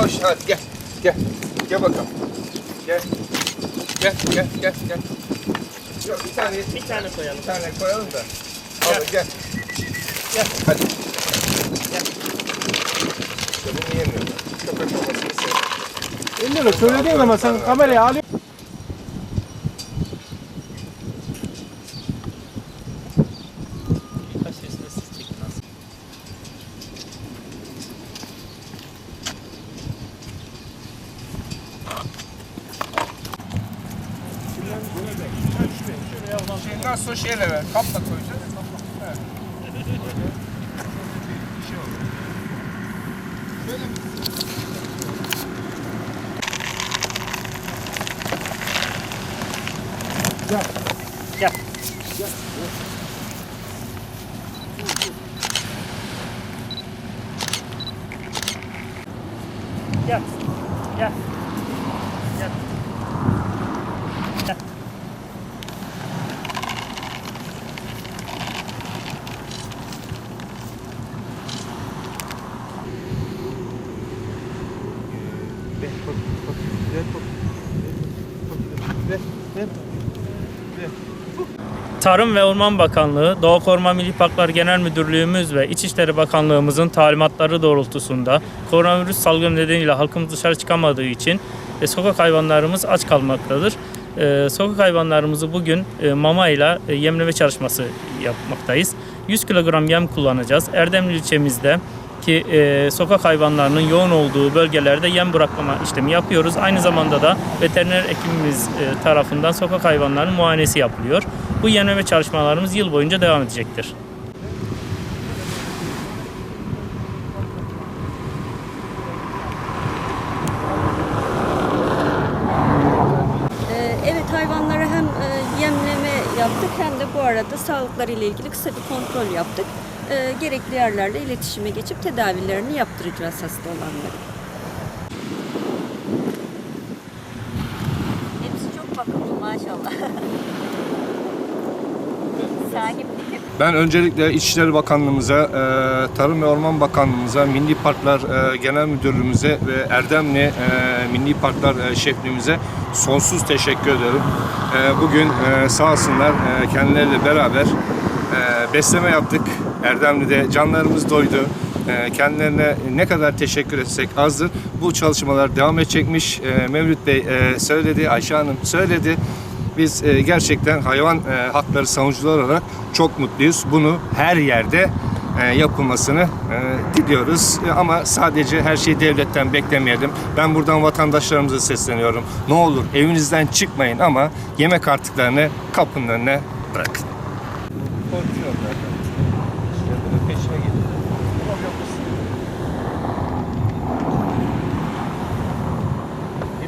Koş hadi gel. Gel. Gel bakalım. Gel. Gel gel gel gel. Yok bir tane Bir tane koyalım. bir tane koyalım da. Al gel. Gel. Hadi. Gel. İşte bunu yemiyorlar. Köpek mamasını sev. Ünlü söylediğin ama sen kamerayı al. Şeyden sonra şeyle ver. Kapla koyacağız. Evet. Gel. Gel. Gel. Gel. Tarım ve Orman Bakanlığı, Doğa Koruma Milli Parklar Genel Müdürlüğümüz ve İçişleri Bakanlığımızın talimatları doğrultusunda koronavirüs salgını nedeniyle halkımız dışarı çıkamadığı için e, sokak hayvanlarımız aç kalmaktadır. E, sokak hayvanlarımızı bugün e, mama ile e, yemleme çalışması yapmaktayız. 100 kilogram yem kullanacağız. Erdemli ilçemizde ki e, sokak hayvanlarının yoğun olduğu bölgelerde yem bırakma işlemi yapıyoruz. Aynı zamanda da veteriner hekimimiz e, tarafından sokak hayvanlarının muayenesi yapılıyor. Bu yemleme çalışmalarımız yıl boyunca devam edecektir. Ee, Evet hayvanlara hem e, yemleme yaptık hem de bu arada sağlıkları ile ilgili kısa bir kontrol yaptık. Ee, Gerekli yerlerle iletişime geçip tedavilerini yaptıracağız hasta olanları. Hepsi çok bakımlı maşallah. Sahiplik Ben öncelikle İçişleri Bakanlığımıza, e, Tarım ve Orman Bakanlığımıza, Milli Parklar e, Genel Müdürlüğümüze ve Erdemli e, Milli Parklar e, Şefliğimize sonsuz teşekkür ederim. E, Bugün e, sağ olsunlar e, kendileriyle beraber e, besleme yaptık. Erdemli'de canlarımız doydu. E, Kendilerine ne kadar teşekkür etsek azdır. Bu çalışmalar devam edecekmiş. E, Mevlüt Bey e, söyledi, Ayşe Hanım söyledi. Biz e, gerçekten hayvan e, hakları savunucuları olarak çok mutluyuz. Bunu her yerde yapılmasını diliyoruz. Ama sadece her şeyi devletten beklemeyelim. Ben buradan vatandaşlarımıza sesleniyorum. Ne olur evinizden çıkmayın ama yemek artıklarını kapının önüne bırakın. Korkuyorlar. İşte bunun peşine gidin.